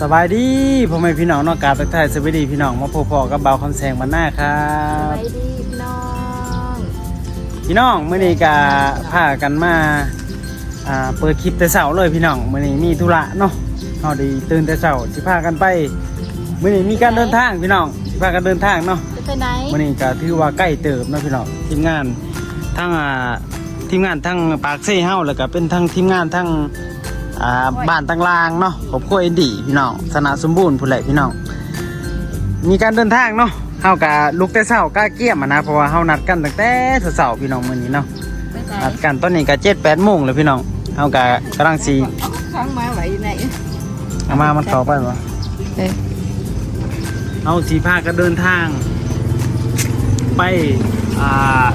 สบายดีพ่อแม่พี่น้องเนอกกราบทักทายสวัสดีพี่น้องมาพบพอกับเบาคำแสงวันหน้าครัสบ บายดีพี่น้องพี่น้องมื้อนี้ก็พากันมาอ่าเปิดคลิปแต่เช้าเลยพี่น้องมื้อนี้มีธุระเนาะเฮาได้ตื่นแต่เช้าสิพากันไปมื้อนี้มีการเดินทางพี่น้องสิพากันเดินทางเนาะจะไปไหนมื้อนี้ก็ถือว่าใกล้เติบเนาะพี่น้องทีมงานทั้งอ่าทีมงานทั้งปากเซ่เฮาแล้วก็เป็นทั้งทีมงานทั้ง อ่าบ้านต่างลางเนาะครอบครัวอินดีพี่น้องสนาสมบูรณ์พุ่นแหละพี่น้องมีการเดินทางเนาะเฮากะลุกแต่เช้าก้าเกี่ยมนะเพราะว่าเฮานัดกันตั้งแต่เช้าพี่น้องมื้อนี้เนาะนัดกันตอนนี้ก็7 8โมงแล้วพี่น้องเฮากะกำลังสิค้างมาไหวอยู่ไหนเอามามันเข้าไปบ่เอ้เฮาสิพากันเดินทาง ไป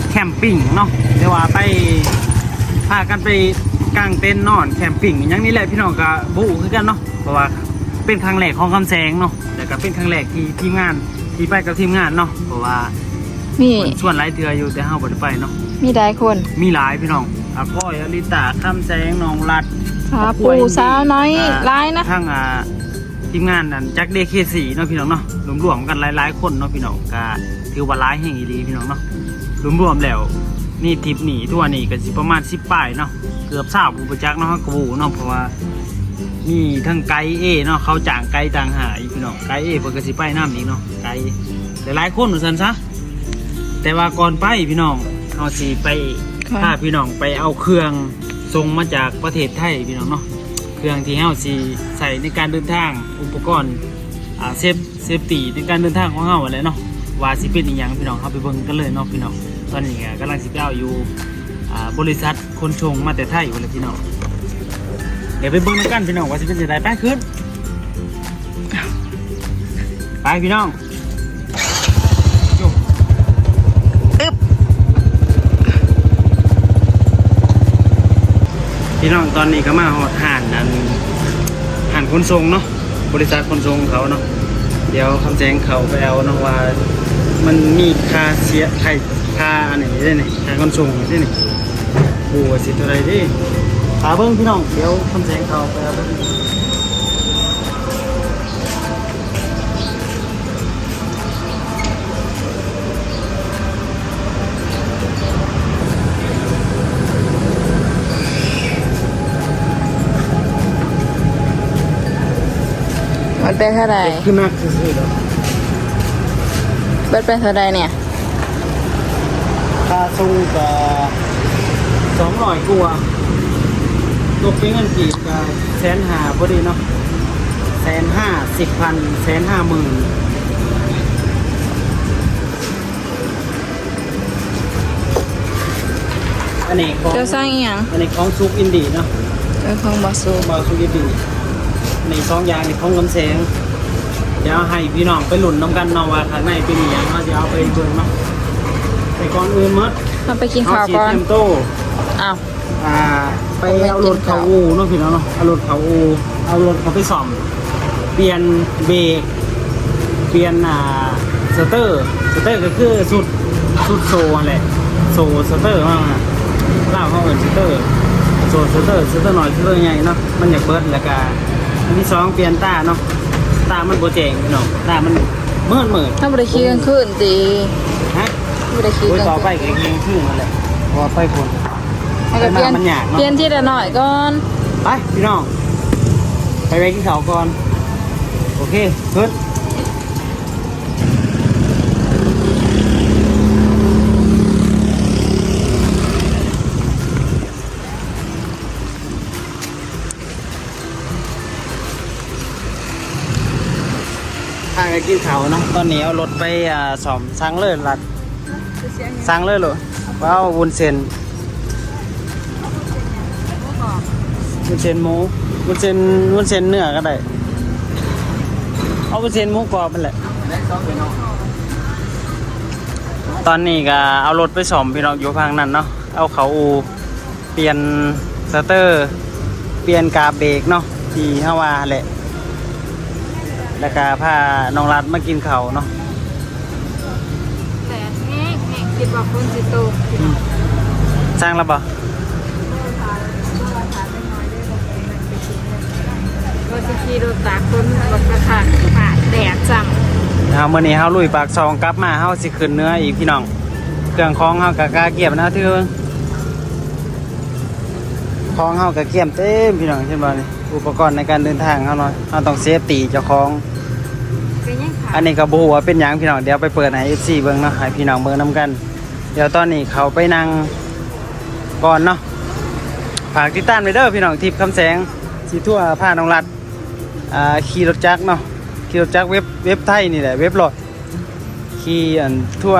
แคมปิ้งเนาะเรียกว่าไปพากันไป กางเต็นท์นอนแคมปิ้งอหยังนี้แหละพี่น้องก็บ่ฮู้คือกันเนาะเพราะว่าเป็นครั้งแรกของคำแสงเนาะแต่ก็เป็นครั้งแรกที่ทีมงานที่ไปกับทีมงานเนาะเพราะว่ามีเพิ่นส่วนหลายเทื่ออยู่แต่เฮาบ่ได้ไปเนาะมีได้คนมีหลายพี่น้องอาก้อยอลิตาคำแสงน้องรัดสาปูสาวน้อยร้ายนะทั้งอ่าทีมงานนั่นจักเดเคสีเนาะพี่น้องเนาะรวมๆกันหลายๆคนเนาะพี่น้องก็ถือว่าหลายแห่งอีหลีพี่น้องเนาะรวมๆแล้วนี่ทริปหนีทั่วนี่ก็สิประมาณ10ป้ายเนาะ เกือบทราบผู้ประจักษ์เนาะกระบูเนาะเพราะว่านี่ทั้งไกด์เอเนาะเขาจ้างไกด์ต่างหากอีกพี่น้องไกด์เอเพิ่นก็สิไปน้ำอีกเนาะไกด์หลายๆคนเหมือนกันซะแต่ว่าก่อนไปพี่น้องเฮาสิไปพาพี่น้องไปเอาเครื่องส่งมาจากประเทศไทยพี่น้องเนาะเครื่องที่เฮาสิใส่ในการเดินทางอุปกรณ์อ่าเซฟเซฟตี้ในการเดินทางของเฮาอะไรเนาะว่าสิเป็นอีหยังพี่น้องเฮาไปเบิ่งกันเลยเนาะพี่น้องตอนนี้ก็กำลังสิไปเอาอยู่อ่า บริษัทคนชงมาแต่ไทยอยู่เลยพี่น้องเดี๋ยวไปเบิ่งกันพี่น้องว่าสิเป็นจังไดไปขึ้นไปพี่น้องจุ๊บพี่น้องตอนนี้ก็มาหอดห่านอันห่านขนส่งเนาะบริษัทขนส่งเขาเนาะเดี๋ยวคำแจ้งเขาไปเอาเนาะว่า มันมีค่าเสียค่า ค่าอันนี้ได้นี่ค่าขนส่งได้นี่โอ้สิเท่าไหรดิหาเบิ้งพี่น้องเดี๋ยวคำแจ้งเขาไปเอาเบิ่งมันเป็นเท่าไหร่ขึ้นมากซื่อๆเนาะมันเป็นเท่าไหร่เนี่ย ส่งก็สองร้อยกว่าตกเป็นเงินกีบก็แสนห้าพอดีเนาะแสนห้าสิบพันแสนห้าหมื่นอันนี้ของเจ้าสร้างอีหยังอันนี้ของซุปอินดีเนาะเจ้าของบาสูบาซุปอินดีอันนี้สองอย่างนี่ของกำแสงเดี๋ยวให้พี่น้องไปหลุ่นน้ำกันเนาะว่าข้างในเป็นอหย่างเราจะเอาไปเบิ่งเนาะ ไปก่อนอื่นหมดเราไปกินข้าวก่อนเตรียมโต้อ้าว อ่า ไปเอารถเขาอูเนาะพี่น้องเนาะเอารถเขาอูเอารถเขาไปซ่อม เปลี่ยนเบรกเปลี่ยนอ่าสเตอร์สเตอร์ก็คือสุดสุดโซ่นั่นแหละโซ่สเตอร์มากเล่าเขาเอินสเตอร์โซ่สเตอร์สเตอร์หน่อยสเตอร์ใหญ่เนาะมันอยากเบิดแล้วก็อันที่สองเปลี่ยนตาเนาะตามันโบเจงพี่น้องตามันเมื่อเมื่อถ้าบริคีกลางคืนตี ฮะบริคีโอ้ยกลางต่อไปคืนก็ยังขึ้นนั่นแหละพอไปคนให้กับเปลี่ยนมันยากเนอะเปลี่ยนที่ละหน่อยก่อนไปพี่น้อง ไปไปกินข้าวก่อน โอเคขึ้นพาไปกินข้าวเนาะตอนนี้เอารถไปอ่าสอมสั่งเลยลัด สั่งเลยเหรอว่าเอาวุ้นเส้นวุ้นเส้นหมูวุ้นเส้นวุ้นเส้นเนื้อก็ได้ เอาวุ้นเส้นหมูกรอบมันแหละ ตอนนี้ก็เอารถไปสอมพี่น้องอยู่ทางนั้นเนาะ เอาเขาอู เปลี่ยนสเตอร์ เปลี่ยนกาเบรกเนาะที่ฮาวาแหละ แล้วก็พาน้องรัดมากินเขาเนาะ คิดว่าคนสิโตสร้างแล้วบ่ก็สิสิขี่รถตากคนรถกระถางผ่าแดดจังเฮามื้อนี้เฮาลุยปากซองกลับมาเฮาสิขึ้นเนื้ออีกพี่น้อง เครื่องของเฮากะกาเกียบนะถือของเฮากะเกียมเต็มพี่น้องเช่นบ่นี่อุปกรณ์ในการเดินทางเฮาเนาะเฮาต้องเซฟตี้เจ้าของเป็นยังขาอันนี้ก็บ่ฮู้ว่าเป็นหยังพี่น้องเดี๋ยวไปเปิดให้ FC เบิ่งเนาะให้พี่น้องเบิ่งนํกัน เดี๋ยวตอนนี้เขาไปนั่งก่อนเนาะฝากติดตามไปเด้อพี่น้องทิพย์คำแสงสิทั่วผ้าน้องรัดขี่รถจักรเนาะขี่รถจักรเว็บเว็บไทยนี่แหละเว็บรถขี่อันทั่ว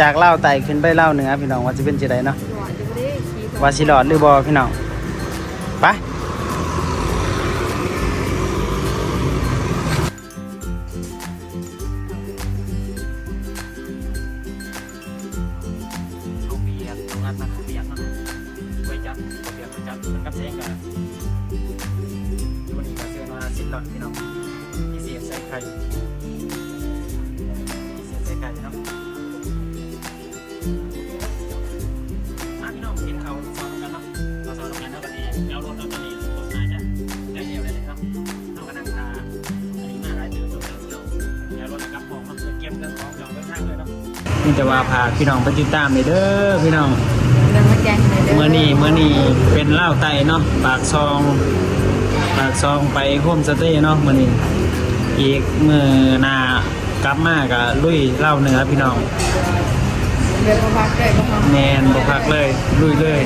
จากเล่าไต่ขึ้นไปเล่าเหนือพี่น้องว่าจะเป็นจังไดเนาะว่าสิหลอดหรือบ่พี่น้องไป อดพี่น้องมีเสียใส่ไข่มีเสียใส่ไข่เนาะมาพี่น้องกินเขาซ้อนกันเนาะเราซ้อนกันเท่ากันนี้แล้วรถเราตอนนี้รถน่าจะได้เดียวได้เลยครับเท่ากันนั่งทาอันนี้มาหลายเดือนจนเดือนเดียวแล้วรถนะครับของมันเก็บเรื่องของเราไปทางเลยเนาะนี่แต่ว่าพาพี่น้องไปติดตามเลยเด้อพี่น้องเดินมาแจ้งเลยเด้อเมื่อนี้เมื่อนี้เป็นเล่าวไตเนาะปากซอง ปากซองไปโฮมสเตย์เนาะมื่อนี้อีกมือหนากลับมากะลุยเล่าเหนือพี่น้องเดินมาพักเลยก็พอแนนบกพักเลย ลุยเลย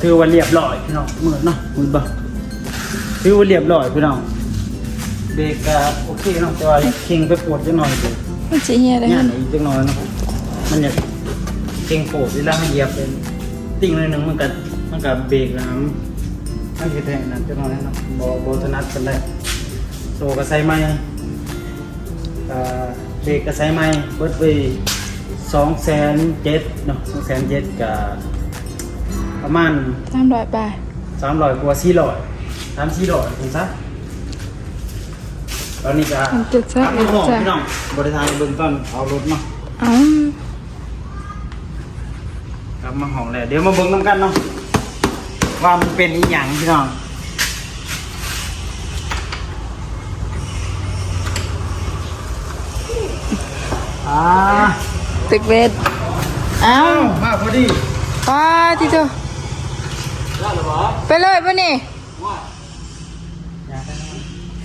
คือว่าเรียบร้อยพี่น้องเหมือนเนาะเหมือนบ่คือว่าเรียบร้อยพี่น้องเบรกก็โอเคเนาะแต่ว่าเข่งไปปวดจังหน่อยสิมันสิเฮียได้งาหั่นนอีกจังหน่อยเนาะมันอยากเข่งปวดเวลาเหยียบเป็นติ่งหน่อยหนึงมันก็มันก็เบรกแล้วมันมันสิแทงนั่นจังหน่อยเนาะบ่บ่ถนัดปานใดโซ่ก็ใส่ไม้เอ่อเบรกก็ใส่ไม้เบิดไป207,000เนาะ207,000ก็ ประมาณตามรอยไปสามร้อยกว่าสี่ร้อยสามสี่ร้อยถึงซะตอนนี้จะมันจะซะกลับมาห้องพี่น้องบริษัทเบื้องต้นเอารถเนาะอ้าวกลับมาห้องแล้วเดี๋ยวมาเบิ่งน้ำกันเนาะว่ามันเป็นอีหยังพี่น้องอ่าตึกเวทอ้าวมาพอดีป้าที่เธอไปเลยป่ะนี่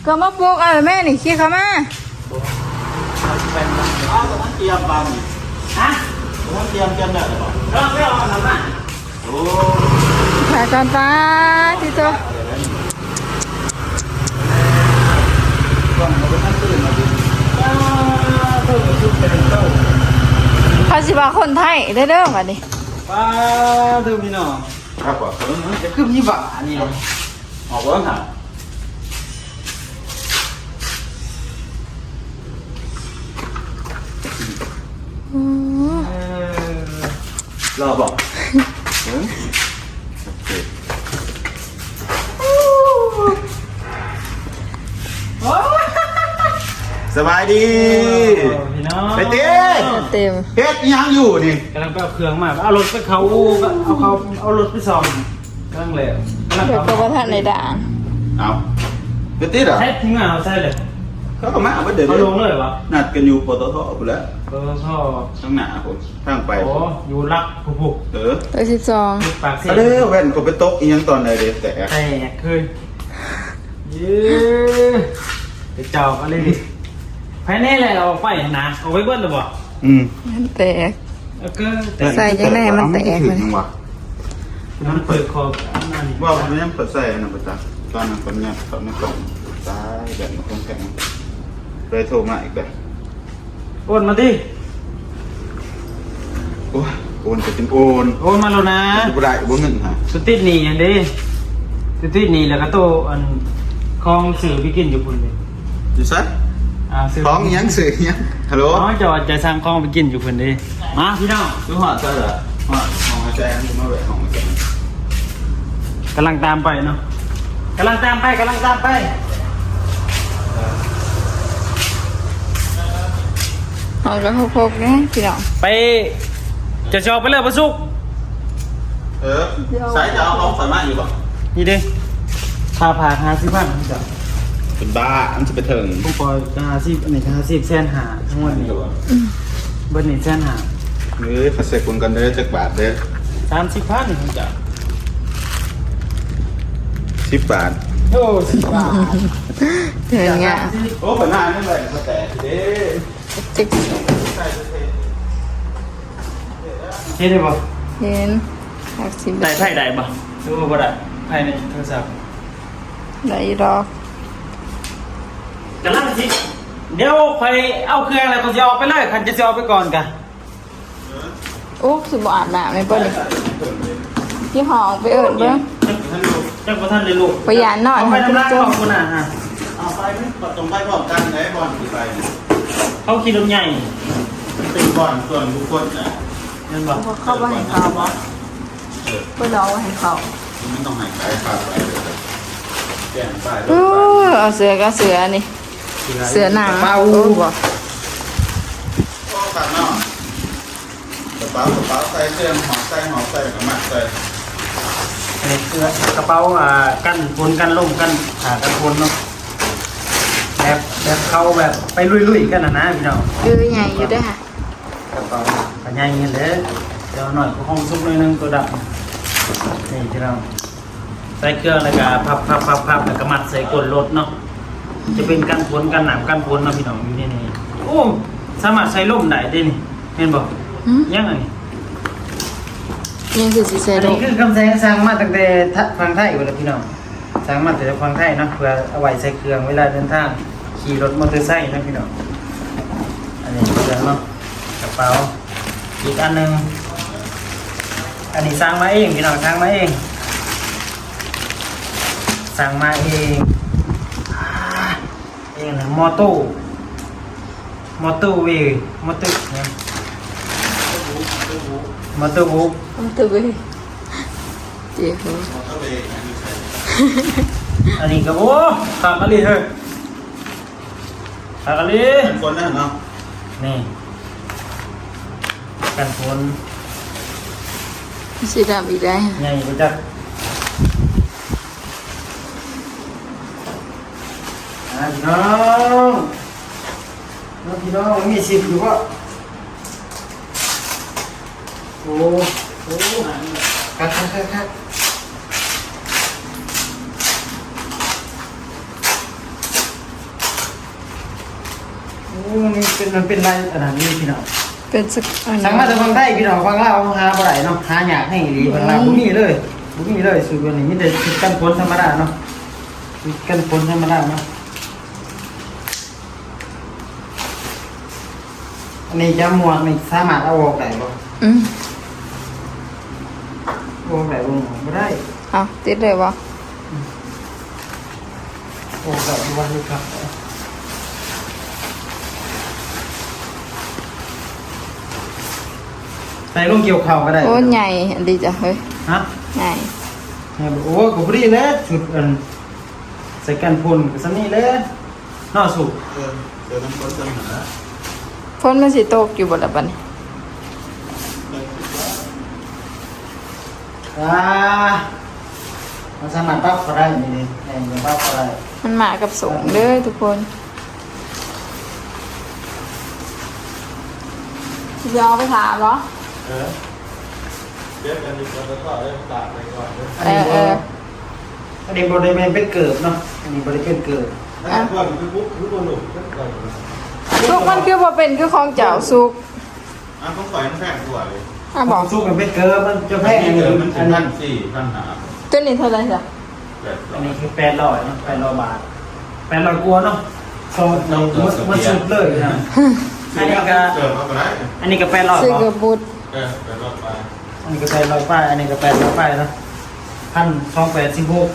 ก็มาปลูกอะไรแม่นี่ขี้เขามาอ้าวตอนนั้นเตรียมบังฮะตอนนั้นเตรียมเตรียมได้หรือเปล่าเราไม่เอาอันนั้นมาโอ้ถ่ายก่อนป้าที่เธอกล้องมันก็ตั้งตื่นมาดิอ่าเท่ากับชุดเป็นเต้าเขาสิว่าคนไทยได้เด้อมาดิป้าดูพี่น้อง ครับป่ะจะขึ้นยี่บ้านี่ออกแล้วหาอืมเออรอบอก สบายดีพี่น้องไปเต้เต็มเฮ็ดอิหยังอยู่นี่กำลังไปเอาเครื่องมาเอารถไปเขาเอาเขาเอารถไปซ่อมกำลังเลยกำลังเดี๋ยวเอาก็ว่าท่านในด่านเอาไปติดเหรอใช้ทิ้งงานเอาใช่เลยเขาก็มาเอาไปเดี๋ยวเอาลงเลยวะนัดกันอยู่ปตทไปแล้วเออท่อข้างหน้าผมทางไปโอ้อยู่รักผูกผูกเออไปสิบสองปากเสียเอาเด้อแว่นก็ไปตกอีหยังตอนไหนเด้แต่แตกเคยเย้ไปเจ้าอะไรดิ ภายในอะไรเอาไปนะเอาไว้เบิ้ลหรือเปล่าอืมมันแตกเอาเก็แต่ใส่ยังไงมันแตกเลเลยยวะมันเปิดคออันนั่นว่ามันยังเปิดใส่อันนะประจักษ์ตอนนั้นคนเนี่ยเขาในกล่องตายแบบมันคงแข็งเลยโทรมาอีกแบบโอนมาดิโอ้ยโอนจะเป็นโอนโอนมาแล้วนะบุได้บุเงินฮะสติดหนีอันนี้สติดหนีแล้วก็โตอันคลองสื่อพิกินอยู่พุ่นเลยอยู่ซะออ่าซื้อท้องอิหยังสื่ออิหยังฮัลโหลน้องจะว่าจะสร้างข้องไปกินอยู่เพิ่นเด้มาพี่น้องคือหอดใช่เหรอหอดของอาจารย์ที่มาแหวะของอาจารย์กำลังตามไปเนาะกำลังตามไปกำลังตามไปเอาก็พกๆนะพี่น้องไปจะชอบไปเลยประสุกเออสายจะเอาของข่อยมาอยู่ป่ะนี่เด้พาพาหาสิพันจ้ะ เป็นบ้าอันจะไปถึงผมปล่อยกหาสิบอันนี้กหาสิบแสนหาทั้งหมดนี้เบิร์นี่แสนหาเฮ้ยขัดเสกคนกันเด้อจักบาทเด้อสามสิบพันนี่จ้ะสิบบาท โอ้สิบบาทเถินงะโอ้ปัญหาไม่ไหวมาแต่เด้อจิกเฮ็ดได้ป่ะเห็นหักสิบได้ไพ่ได้ป่ะรู้ว่าบ่ได้ไพ่ในโทรศัพท์ได้ดอ กกำลังสิเดี๋ยวคอยเอาเครื่องอะไรก็จะออกไปเลยคันจะจะออกไปก่อนกะโอ้สิบ่อาบน้ำในเปิ้ลนี่พี่หอออกไปเอิญเบิ่งจังบ่ทันเลยลูกไปยานนอนเอาไปให้ทำร้านจขมองคุณอะฮะเอาไปไหมตรงไปพร้อมกันไหนบอลกี่ไปเขาขี่รถใหญ่ตีบอลส่วนทุกคนนะเงินบอกเข้าไปให้เขาบ่เออเพิ่นเอาไว้ให้เขาไม่ต้องหายใจขาดไปเลยแก่งไปโอ้เอาเสือก็เสือนี่ เสือหนังเป้าโอ้บ่โอ้ขาดเนาะกระเป๋ากระเป๋าใส่เครื่องหอมใส่หอมใส่กระมัดใส่อันนี้คือกระเป๋าอ่ากันฝนกันลมกันอ่ากันฝนเนาะแบบแบบเขาแบบไปลุยๆกันนะนะพี่น้องคือใหญ่อยู่เด้อค่ะกระเป๋าปัญญาเงินเลยเดี๋ยวหน่อยก็ห้องซุกหน่อยหนึงตัวดำนี่ที่เราใส่เครื่องแล้วก็พับพับพับพับแล้วก็มัดใส่ก้นรถเนาะ จะเป็นกันฝนกันหนามกันฝนเนาะพี่น้องอยู่นี่นี่โอ้สามารถใส่ร่มได้เด้นี่เห็นบอกหึยังไงนี่ยังคือสิใส่อันดอนี้กคือคำแสงสร้างมาตั้งแต่ทะฟังไทยอยู่แล้วพี่น้องสร้างมาแต่ฟังไทยเนาะเพื่อเอาไว้ใส่เครื่องเวลาเดินทางขี่รถมอเตอร์ไซค์นะพี่น้องอันนี้เครื่องเนาะกระเป๋าอีกอันหนึ่งอันนี้สร้างมาเองพี่น้องสร้างมาเองสร้างมาเองอ่า เองนะมอโต้มอเตอร์เวย์มอเตอร์เนี่ยมอเตอร์บุ๊กมันตัวเว้ยเจ๊ฮู้มอเตอร์เวย์อันนี้ใส่อันนี้ก็โอ้ขากะลีเฮ้ยขากะลีเป็นคนนั่นเนาะนี่กันฝนสิดำอีกได้ใหญ่ไปจัก อ่าพี่น้องน้องพี่น้องมีสิบอยู่ปะโอ้โอ้คัดคัดคัดคัดโอ้นี่เป็นมันเป็นไรขนาดนี้พี่น้องเป็นสักอันสั่งมาจากฟังได้พี่น้องฟังเล่าวหาบ่ได้เนาะหาอยากให้ดีฟังเล่าวบ่มีเลยบ่มีเลยสูตรวันนี้มีแต่ชุดกันฝนธรรมดาเนาะชุดกันฝนธรรมดาเนาะ อันนี้จะหมวกนี่สามารถเอาออกได้บ่อืมเอาออกได้บ่บ่ได้เอาติดเลยบ่ออกได้บ่ว่าเลยครับใส่ลงเกี่ยวเข่าก็ได้โอ้ใหญ่อันดีจ้ะเฮ้ยฮะใหญ่เนี่ยบอกโอ้กูพอดีเลยชุดอันใส่กันพ่นกับซันนี่เลยน่าสุกเออเจอน้ำคนเสมอฝ นมันสิตกอยู่บ่ล่ะบัดนี้อ่ามันสามารถปรับก็ได้นี่นี่แรงจะปรับก็ได้มันมากับสูงเด้อทุกคนจะเอาไปถามเหรอเออเดี๋ยวกันดีกว่าแล้วก็เริ่มตากไปก่อนเลยอันนี้เอออันนี้บริเวณเป็นเกิบเนาะอันนี้บริเวณเกิบแล้วก่อนคือปุ๊บคือคนหนุ่มก็ก่อ นสุกมันคือบ่เป็นคือของเจ้าสุกอะต้องปล่อยมันแพงกว่าเลยอะบอกสู้กับเป็นเกิบมันจะแพงอัอันนนี้นี้มันอัถึนงนี้พันสี่พันหาตัวนี้เท่าไหร่จ้ะแบบอันนี้คือแปดร้อยเนาะแปดร้อยบาทแปดร้อยกว่าเนาะโซนมันมันสุดเลยนะอันนี้ก็เจอมาก็ได้อันนี้ก็แปดร้อยซื้อบ่เกือบบุดเออไปรอบไปอันนี้ก็แปดร้อยป้ายอันนี้ก็แปดร้อยป้ายนะพันสองแปดสิบหก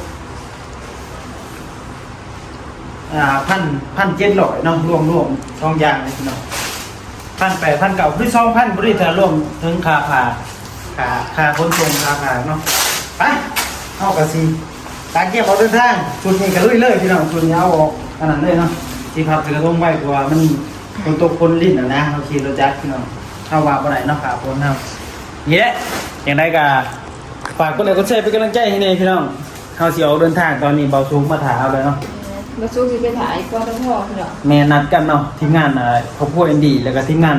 อ่าพันพันเจ็ดร้อยเนาะรวมรวมสองอย่างเลยพี่น้องพันแปดพันเก่าคือสองพันบริษัทรวมถึงค่าผ่าค่าค่าขนส่งค่าผ่าเนาะไปเอากระสีการเก็บเอาเดินทางชุดนี้ก็ลุยเลยพี่น้องชุดนี้เอาออกขนาดเลยเนาะที่พับถือกระทงไว้กว่ามันคนตกคนลิ้นอะนะเราขี่รถจักรพี่น้องเข้าว่าบ่ได้เนาะขาพ้นเนาะนี่แหละอย่างไรก็ฝากกดไลค์กดแชร์เป็นกำลังใจให้ในพี่น้องเขาสิออกเดินทางตอนนี้เบาสูงมาถามเอาเลยเนาะ มาสู้สิไปถ่ายก็ต้องพ่อพี่น้องแม่นัดกันเนาะทีมงานอะไรเขาพูดเอ็นดีแล้วก็ทีมงาน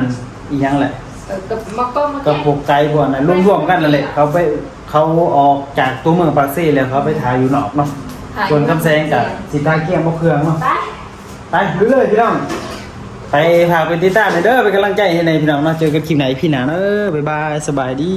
อีกอยังแหละเออกับมาก็มาก็แกะพวกไกด์พวกนั้นร่วมๆกันนั่นแหละเขาไปเขาออกจากตัวเมืองปากซี่แล้วเขาไปถ่ายอยู่นอกเนาะถ่ายส่วนคำแซงกับสิทาเกียงมะเคืองเนาะไปไปดูเลยพี่น้องไปพาไปติดตามหน่อยเด้อเป็นกำลังใจให้ในพี่น้องเนาะเจอกันคลิปไหนพี่หนาเออบ๊ายบายสบายดี